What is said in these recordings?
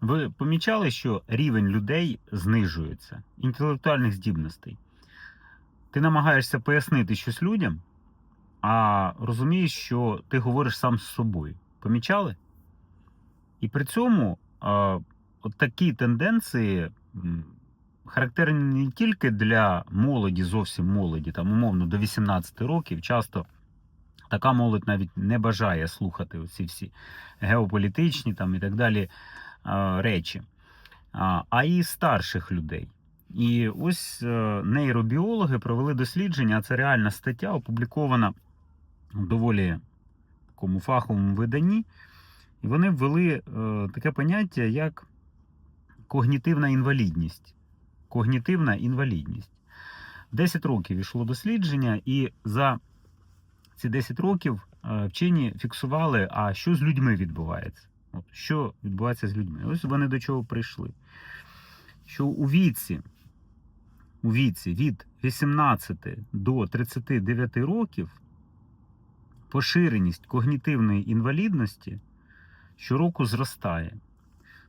Ви помічали, що рівень людей знижується, інтелектуальних здібностей. Ти намагаєшся пояснити щось людям, а розумієш, що ти говориш сам з собою. Помічали? І при цьому а, от такі тенденції характерні не тільки для молоді, зовсім молоді, там умовно до 18 років. Часто така молодь навіть не бажає слухати оці всі геополітичні там, і так далі речі, а, і старших людей. І ось е, нейробіологи провели дослідження, а це реальна стаття, опублікована в доволі такому фаховому виданні. І вони ввели е, таке поняття, як когнітивна інвалідність. Когнітивна інвалідність. 10 років йшло дослідження, і за ці 10 років е, вчені фіксували, а що з людьми відбувається. От, що відбувається з людьми? Ось вони до чого прийшли. Що у віці, у віці від 18 до 39 років поширеність когнітивної інвалідності щороку зростає.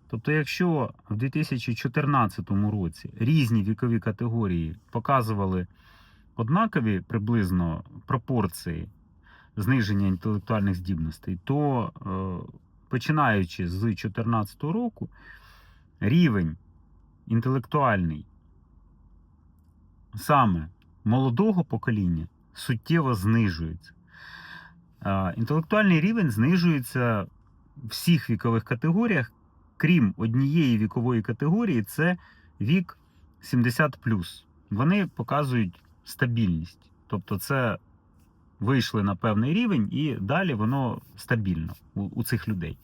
Тобто, якщо в 2014 році різні вікові категорії показували однакові приблизно пропорції зниження інтелектуальних здібностей, то е, починаючи з 2014 року, рівень інтелектуальний саме молодого покоління суттєво знижується. Інтелектуальний рівень знижується в всіх вікових категоріях, крім однієї вікової категорії, це вік 70. Вони показують стабільність. Тобто, це вийшли на певний рівень, і далі воно стабільно у, у цих людей.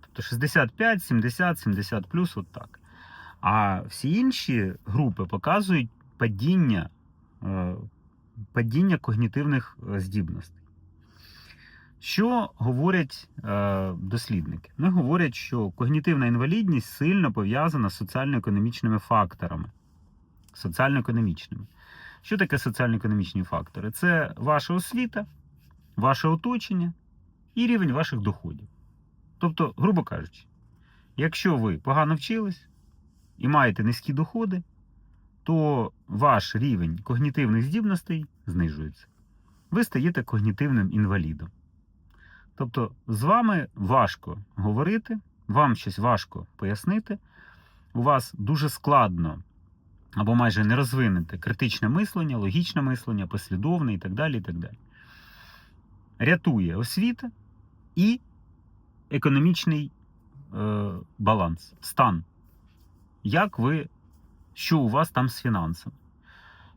Тобто 65, 70, 70 плюс, от так. А всі інші групи показують падіння, е, падіння когнітивних е, здібностей. Що говорять е, дослідники? Вони говорять, що когнітивна інвалідність сильно пов'язана з соціально-економічними факторами. Соціально-економічними. Що таке соціально-економічні фактори? Це ваша освіта, ваше оточення і рівень ваших доходів. Тобто, грубо кажучи, якщо ви погано вчились і маєте низькі доходи, то ваш рівень когнітивних здібностей знижується. Ви стаєте когнітивним інвалідом. Тобто з вами важко говорити, вам щось важко пояснити, у вас дуже складно або майже не розвинете критичне мислення, логічне мислення, послідовне і так далі. і так далі. Рятує освіта і економічний е, баланс, стан. Як ви, що у вас там з фінансами?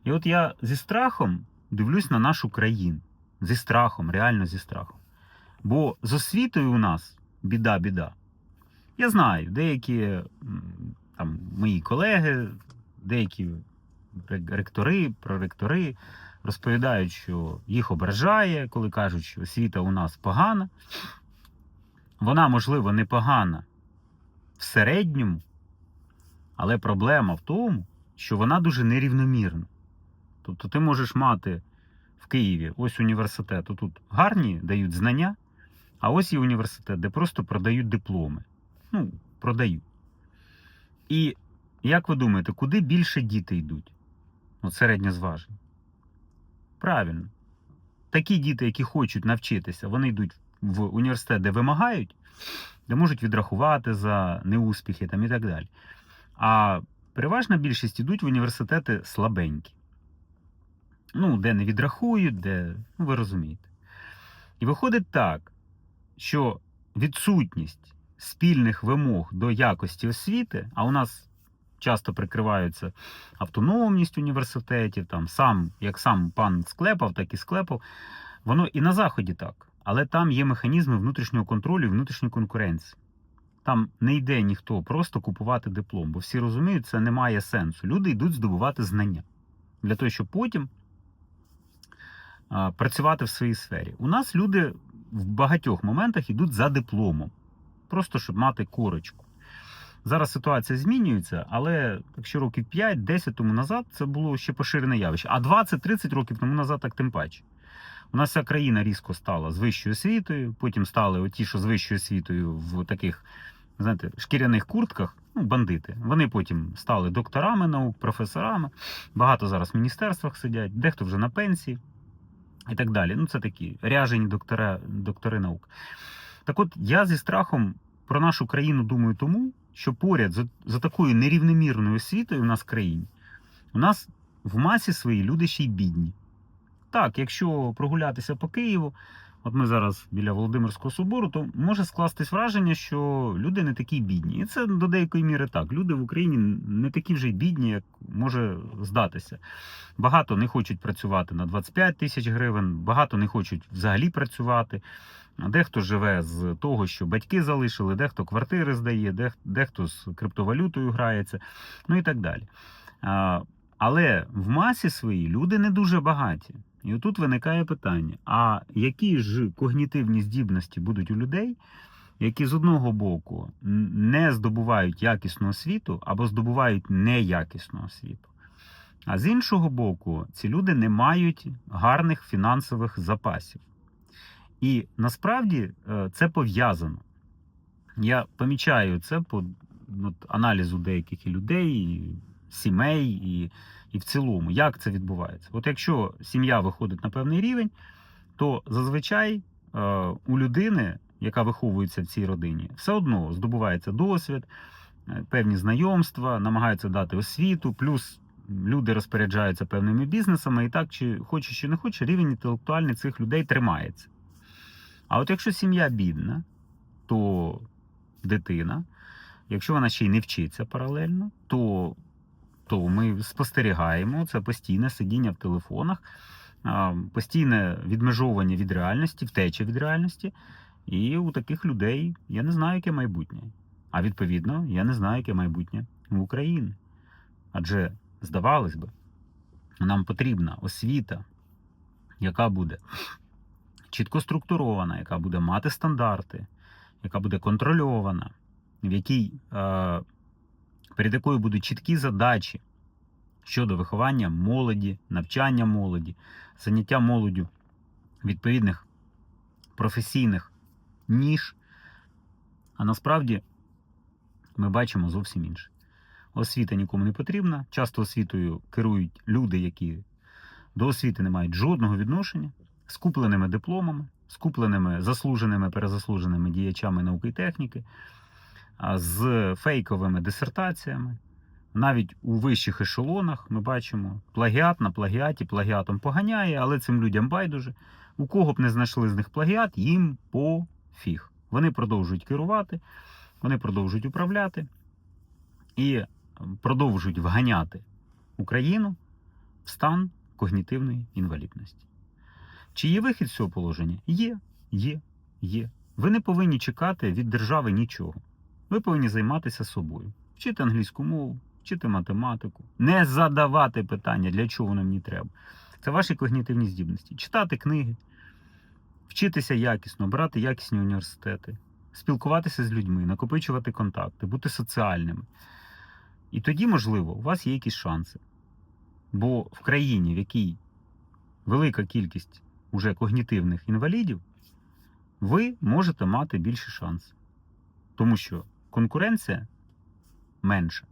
І от я зі страхом дивлюсь на нашу країну. Зі страхом, реально зі страхом. Бо з освітою у нас біда-біда. Я знаю, деякі там, мої колеги, деякі ректори, проректори розповідають, що їх ображає, коли кажуть, що освіта у нас погана. Вона, можливо, не погана в середньому, але проблема в тому, що вона дуже нерівномірна. Тобто ти можеш мати в Києві ось університет, тут гарні дають знання, а ось є університет, де просто продають дипломи. Ну, продають. І як ви думаєте, куди більше діти йдуть? От середньозважені. Правильно. Такі діти, які хочуть навчитися, вони йдуть в університет, де вимагають, де можуть відрахувати за неуспіхи там і так далі. А переважна більшість йдуть в університети слабенькі. Ну, де не відрахують, де, ну ви розумієте. І виходить так, що відсутність спільних вимог до якості освіти, а у нас часто прикриваються автономність університетів, там сам, як сам пан склепав, так і склепав, воно і на Заході так. Але там є механізми внутрішнього контролю і внутрішньої конкуренції. Там не йде ніхто просто купувати диплом, бо всі розуміють, це не має сенсу. Люди йдуть здобувати знання для того, щоб потім а, працювати в своїй сфері. У нас люди в багатьох моментах йдуть за дипломом, просто щоб мати корочку. Зараз ситуація змінюється, але якщо років 5-10 тому назад це було ще поширене явище. А 20-30 років тому назад так тим паче. У нас вся країна різко стала з вищою освітою, потім стали оті, що з вищою освітою в таких знаєте, шкіряних куртках, ну, бандити. Вони потім стали докторами наук, професорами. Багато зараз в міністерствах сидять, дехто вже на пенсії і так далі. Ну, це такі ряжені доктори, доктори наук. Так от я зі страхом про нашу країну думаю тому, що поряд за, за такою нерівномірною освітою в нас в країні, у нас в масі свої люди ще й бідні. Так, якщо прогулятися по Києву, от ми зараз біля Володимирського собору, то може скластись враження, що люди не такі бідні. І це до деякої міри так. Люди в Україні не такі вже й бідні, як може здатися. Багато не хочуть працювати на 25 тисяч гривень, багато не хочуть взагалі працювати. Дехто живе з того, що батьки залишили, дехто квартири здає, дехто з криптовалютою грається, ну і так далі. Але в масі своїй люди не дуже багаті. І отут виникає питання: а які ж когнітивні здібності будуть у людей, які з одного боку не здобувають якісну освіту або здобувають неякісну освіту? А з іншого боку, ці люди не мають гарних фінансових запасів. І насправді е, це пов'язано. Я помічаю це по от, аналізу деяких людей, сімей, і, і в цілому, як це відбувається. От якщо сім'я виходить на певний рівень, то зазвичай е, у людини, яка виховується в цій родині, все одно здобувається досвід, е, певні знайомства, намагаються дати освіту, плюс люди розпоряджаються певними бізнесами, і так, чи хоче, чи не хоче, рівень інтелектуальний цих людей тримається. А от якщо сім'я бідна, то дитина, якщо вона ще й не вчиться паралельно, то, то ми спостерігаємо це постійне сидіння в телефонах, постійне відмежовування від реальності, втеча від реальності. І у таких людей я не знаю, яке майбутнє. А відповідно, я не знаю, яке майбутнє в Україні. Адже, здавалось би, нам потрібна освіта, яка буде чітко структурована, яка буде мати стандарти, яка буде контрольована, в якій, е, перед якою будуть чіткі задачі щодо виховання молоді, навчання молоді, заняття молоддю відповідних професійних ніж. А насправді ми бачимо зовсім інше. Освіта нікому не потрібна. Часто освітою керують люди, які до освіти не мають жодного відношення, з купленими дипломами, з купленими заслуженими, перезаслуженими діячами науки і техніки, з фейковими дисертаціями. Навіть у вищих ешелонах ми бачимо плагіат на плагіаті, плагіатом поганяє, але цим людям байдуже. У кого б не знайшли з них плагіат, їм пофіг. Вони продовжують керувати, вони продовжують управляти і продовжують вганяти Україну в стан когнітивної інвалідності. Чи є вихід з цього положення? Є, є, є. Ви не повинні чекати від держави нічого. Ви повинні займатися собою, вчити англійську мову, вчити математику, не задавати питання, для чого воно мені треба. Це ваші когнітивні здібності. Читати книги, вчитися якісно, брати якісні університети, спілкуватися з людьми, накопичувати контакти, бути соціальними. І тоді, можливо, у вас є якісь шанси. Бо в країні, в якій велика кількість уже когнітивних інвалідів, ви можете мати більші шанси. Тому що конкуренція менша.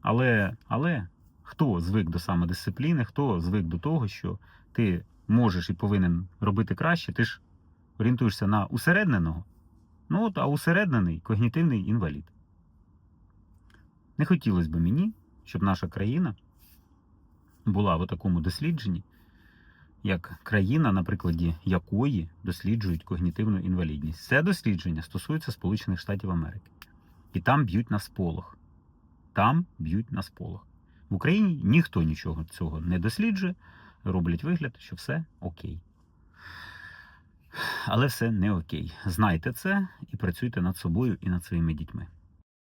Але, але хто звик до самодисципліни, хто звик до того, що ти можеш і повинен робити краще, ти ж орієнтуєшся на усередненого. Ну от, а усереднений когнітивний інвалід. Не хотілося б мені, щоб наша країна була в такому дослідженні, як країна, на прикладі якої досліджують когнітивну інвалідність. Це дослідження стосується Сполучених Штатів Америки. І там б'ють на сполох. Там б'ють на сполох. В Україні ніхто нічого цього не досліджує, роблять вигляд, що все окей. Але все не окей. Знайте це і працюйте над собою і над своїми дітьми.